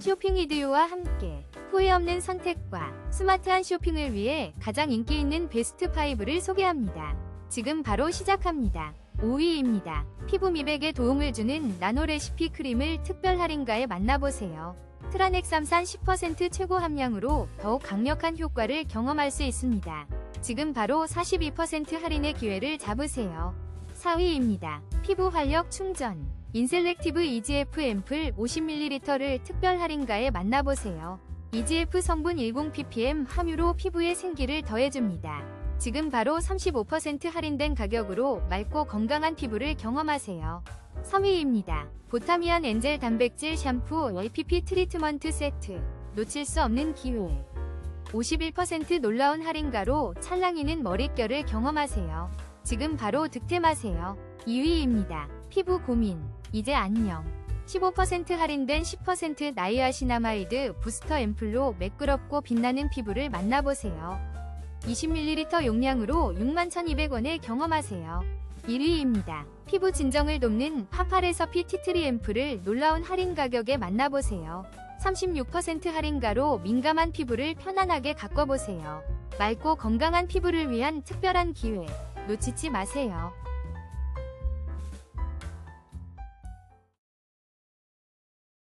쇼핑 이디오와 함께 후회 없는 선택과 스마트한 쇼핑을 위해 가장 인기 있는 베스트 5를 소개합니다. 지금 바로 시작합니다. 5위입니다. 피부 미백에 도움을 주는 나노 레시피 크림을 특별 할인가에 만나보세요. 트라넥삼산 10% 최고 함량으로 더욱 강력한 효과를 경험할 수 있습니다. 지금 바로 42% 할인의 기회를 잡으세요. 4위입니다. 피부 활력 충전. 인셀렉티브 EGF 앰플 50ml를 특별 할인가에 만나보세요. EGF 성분 10ppm 함유로 피부에 생기를 더해줍니다. 지금 바로 35% 할인된 가격으로 맑고 건강한 피부를 경험하세요. 3위입니다. 보타미안 엔젤 단백질 샴푸 LPP 트리트먼트 세트. 놓칠 수 없는 기회. 51% 놀라운 할인가로 찰랑이는 머릿결을 경험하세요. 지금 바로 득템하세요. 2위입니다. 피부 고민. 이제 안녕. 15% 할인된 10% 나이아 시나마이드 부스터 앰플로 매끄럽고 빛나는 피부를 만나보세요. 20ml 용량으로 61,200원에 경험하세요. 1위입니다. 피부 진정을 돕는 파팔에서 피 티트리 앰플을 놀라운 할인 가격에 만나보세요. 36% 할인가로 민감한 피부를 편안하게 가꿔보세요. 맑고 건강한 피부를 위한 특별한 기회 놓치지 마세요.